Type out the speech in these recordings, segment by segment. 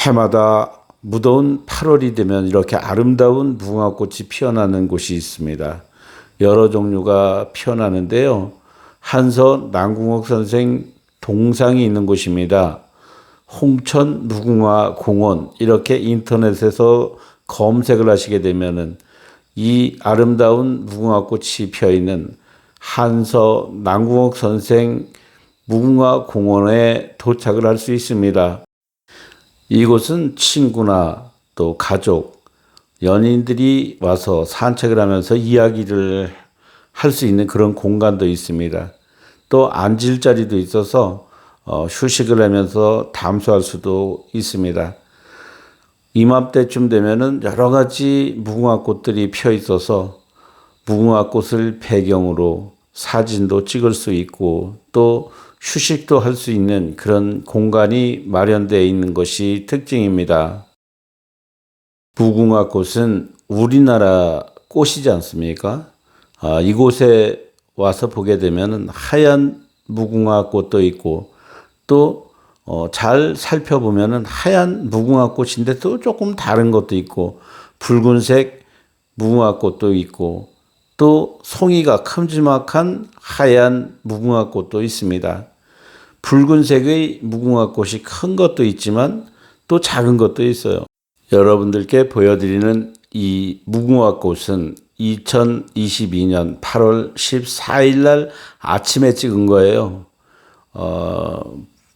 해마다 무더운 8월이 되면 이렇게 아름다운 무궁화꽃이 피어나는 곳이 있습니다. 여러 종류가 피어나는데요. 한서 남궁옥 선생 동상이 있는 곳입니다. 홍천 무궁화 공원 이렇게 인터넷에서 검색을 하시게 되면은 이 아름다운 무궁화꽃이 피어 있는 한서 남궁옥 선생 무궁화 공원에 도착을 할 수 있습니다. 이곳은 친구나 또 가족, 연인들이 와서 산책을 하면서 이야기를 할 수 있는 그런 공간도 있습니다. 또 앉을 자리도 있어서 어, 휴식을 하면서 담수할 수도 있습니다. 이맘때쯤 되면은 여러 가지 무궁화 꽃들이 피어 있어서 무궁화 꽃을 배경으로 사진도 찍을 수 있고 또 휴식도 할 수 있는 그런 공간이 마련되어 있는 것이 특징입니다. 무궁화 꽃은 우리나라 꽃이지 않습니까? 아, 이곳에 와서 보게 되면 하얀 무궁화 꽃도 있고 또 어, 잘 살펴보면은 하얀 무궁화 꽃인데 또 조금 다른 것도 있고 붉은색 무궁화 꽃도 있고 또 송이가 큼지막한 하얀 무궁화 꽃도 있습니다. 붉은색의 무궁화 꽃이 큰 것도 있지만 또 작은 것도 있어요. 여러분들께 보여드리는 이 무궁화 꽃은 2022년 8월 14일 날 아침에 찍은 거예요. 어,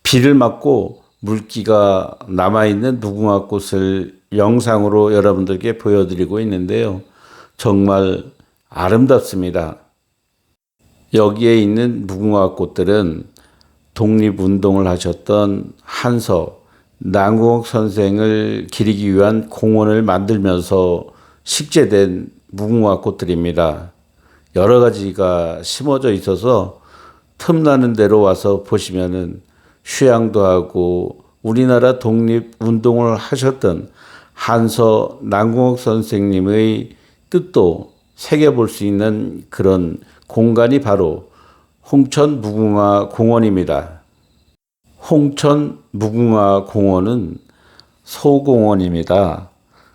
비를 맞고 물기가 남아있는 무궁화 꽃을 영상으로 여러분들께 보여드리고 있는데요. 정말 아름답습니다. 여기에 있는 무궁화 꽃들은 독립운동을 하셨던 한서 남궁옥 선생을 기리기 위한 공원을 만들면서 식재된 무궁화 꽃들입니다. 여러 가지가 심어져 있어서 틈나는 대로 와서 보시면은 휴양도 하고 우리나라 독립운동을 하셨던 한서 남궁옥 선생님의 뜻도 새겨볼 수 있는 그런 공간이 바로 홍천 무궁화 공원입니다. 홍천 무궁화 공원은 소공원입니다.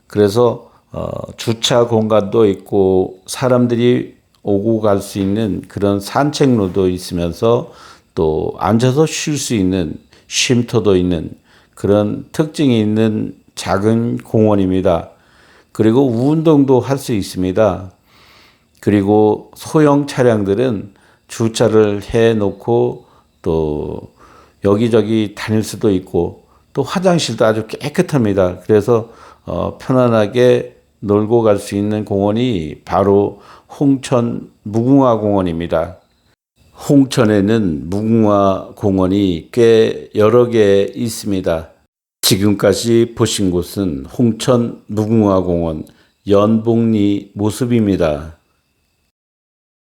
그래서 어, 주차 공간도 있고 사람들이 오고 갈 수 있는 그런 산책로도 있으면서 또 앉아서 쉴 수 있는 쉼터도 있는 그런 특징이 있는 작은 공원입니다. 그리고 운동도 할 수 있습니다. 그리고 소형 차량들은 주차를 해 놓고 또 여기저기 다닐 수도 있고 또 화장실도 아주 깨끗합니다. 그래서 어, 편안하게 놀고 갈 수 있는 공원이 바로 홍천 무궁화 공원입니다. 홍천에는 무궁화 공원이 꽤 여러 개 있습니다. 지금까지 보신 곳은 홍천 무궁화 공원 연복리 모습입니다.